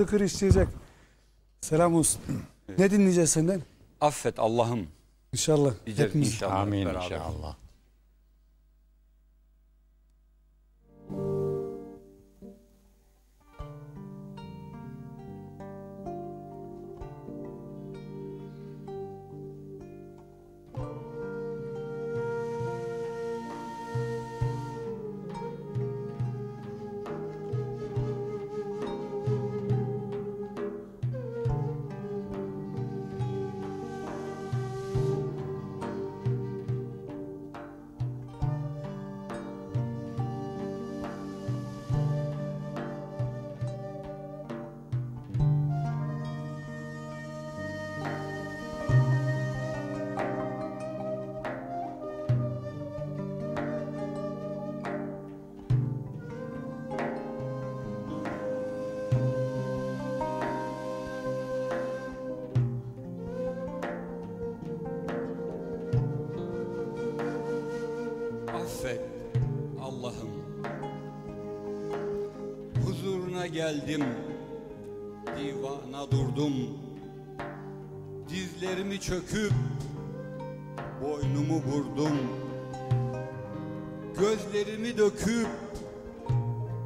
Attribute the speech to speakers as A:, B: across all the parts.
A: tıkır işleyecek. Selam olsun. Ne dinleyeceğiz senden?
B: Affet Allah'ım
A: İnşallah.
B: diyeceğiz
A: Hepimiz.
B: inşallah.
C: Amin
B: beraber.
C: inşallah.
B: Affet Allah'ım. Huzuruna geldim. Divana durdum. Dizlerimi çöküp boynumu vurdum. Gözlerimi döküp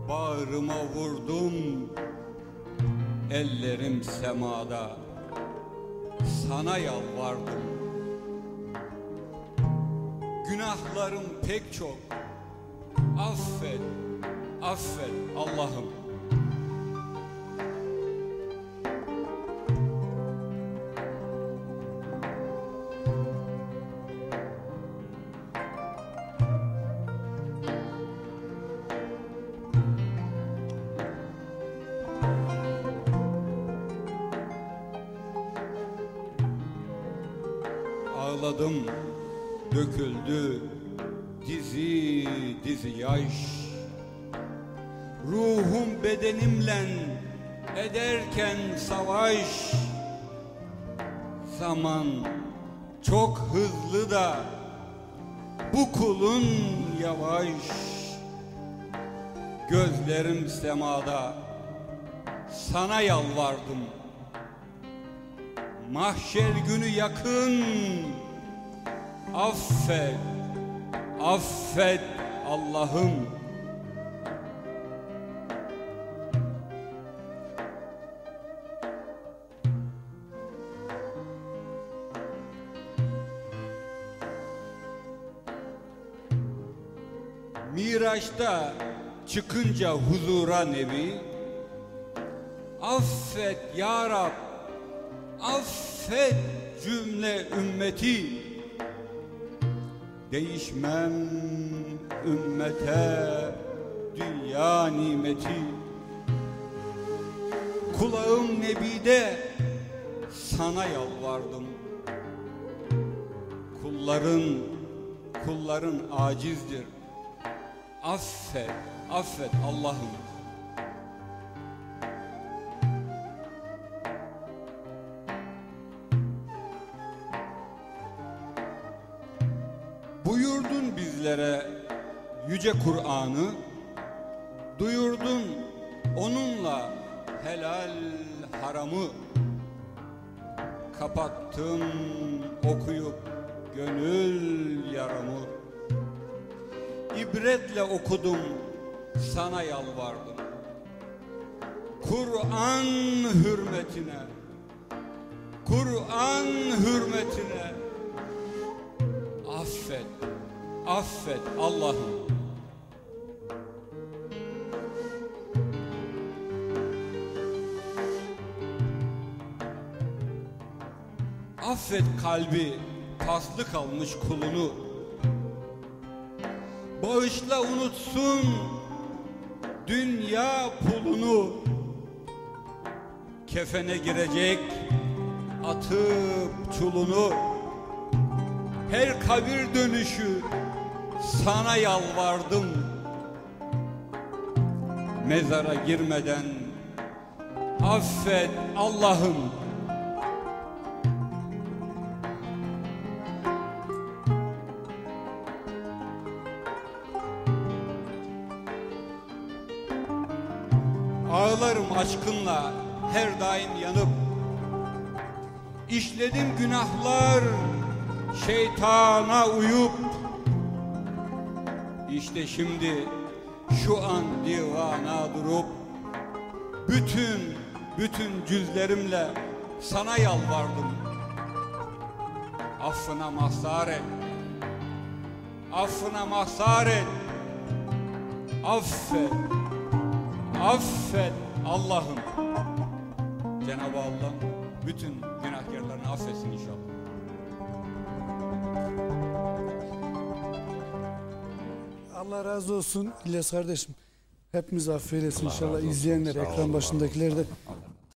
B: bağrıma vurdum. Ellerim semada sana yalvardım. Günahlarım pek çok. Affet, affet Allah'ım. Ağladım, döküldü dizi dizi yaş. Ruhum bedenimle ederken savaş. Zaman çok hızlı da bu kulun yavaş. Gözlerim semada sana yalvardım. Mahşer günü yakın Affet Affet Allah'ım Miraç'ta çıkınca huzura nebi Affet ya Rab Affet cümle ümmeti Değişmem ümmete dünya nimeti. Kulağım nebide sana yalvardım. Kulların, kulların acizdir. Affet, affet Allah'ım Buyurdun bizlere yüce Kur'an'ı Duyurdun onunla helal haramı. Kapattım okuyup gönül yaramı. İbretle okudum sana yalvardım. Kur'an hürmetine Kur'an hürmetine affet Allah'ım. Affet kalbi paslı kalmış kulunu. Bağışla unutsun dünya pulunu. Kefene girecek atıp çulunu. Her kabir dönüşü sana yalvardım. Mezara girmeden affet Allah'ım. Ağlarım aşkınla her daim yanıp. İşledim günahlar şeytana uyup işte şimdi şu an divana durup bütün bütün cüzlerimle sana yalvardım. Affına mazhar et. Affına mazhar et. Affet. Affet Allah'ım. Cenab-ı Allah bütün
A: Allah razı olsun İlyas kardeşim. Hepimiz affeylesin inşallah. İzleyenler, ekran başındakiler de